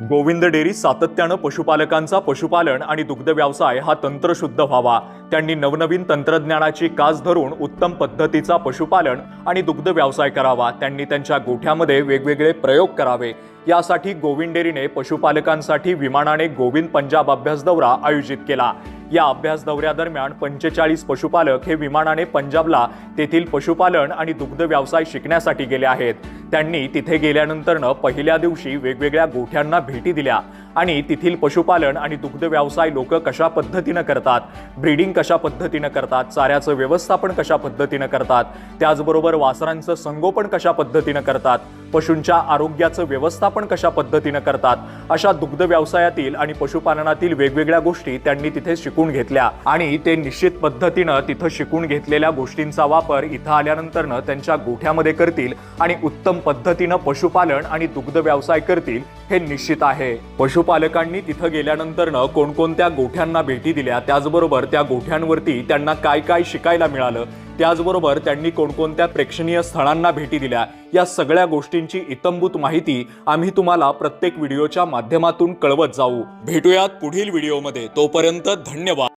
Govind dairy सातत्यानं पशुपालकांचा पशुपालन आणि दुग्ध व्यवसाय हा तंत्रशुद्ध व्हावा. त्यांनी नवनवीन तंत्रज्ञानाची कास धरून उत्तम पद्धतीचा पशुपालन आणि दुग्ध व्यवसाय करावा. त्यांनी त्यांच्या गोठ्यामध्ये वेगवेगळे प्रयोग करावे. यासाठी गोविंद डेअरीने पशुपालकांसाठी विमानाने गोविंद पंजाब अभ्यास दौरा आयोजित केला. या अभ्यास दौऱ्यादरम्यान पंचेचाळीस पशुपालक हे विमानाने पंजाबला तेथील पशुपालन आणि दुग्ध व्यवसाय शिकण्यासाठी गेले आहेत. त्यांनी तिथे गेल्यानंतरनं पहिल्या दिवशी वेगवेगळ्या गोठ्यांना भेटी दिल्या आणि तेथील पशुपालन आणि दुग्ध व्यवसाय लोक कशा पद्धतीनं करतात ब्रीडिंग कशा पद्धतीनं करतात चाऱ्याचं व्यवस्थापन कशा पद्धतीनं करतात त्याचबरोबर वासरांचं संगोपन कशा पद्धतीनं करतात पशूंच्या आरोग्याचं व्यवस्थापन कशा पद्धतीनं करतात अशा दुग्ध व्यवसायातील आणि पशुपालनातील वेगवेगळ्या गोष्टी त्यांनी तिथे शिकून घेतल्या. आणि ते निश्चित पद्धतीनं तिथं शिकून घेतलेल्या गोष्टींचा वापर इथं आल्यानंतरनं त्यांच्या गोठ्यामध्ये करतील आणि उत्तम पद्धतीनं पशुपालन आणि दुग्ध व्यवसाय करतील हे निश्चित आहे. पशुपालकांनी तिथं गेल्यानंतरनं कोणकोणत्या गोठ्यांना भेटी दिल्या त्याचबरोबर त्या गोठ्यांवरती त्यांना काय काय शिकायला मिळालं त्याचबरोबर त्यांनी कोणकोणत्या प्रेक्षणीय स्थळांना भेटी दिल्या या सगळ्या गोष्टींची इतंभूत माहिती आम्ही तुम्हाला प्रत्येक व्हिडिओच्या माध्यमातून कळवत जाऊ. भेटूयात पुढील व्हिडिओमध्ये. तोपर्यंत धन्यवाद.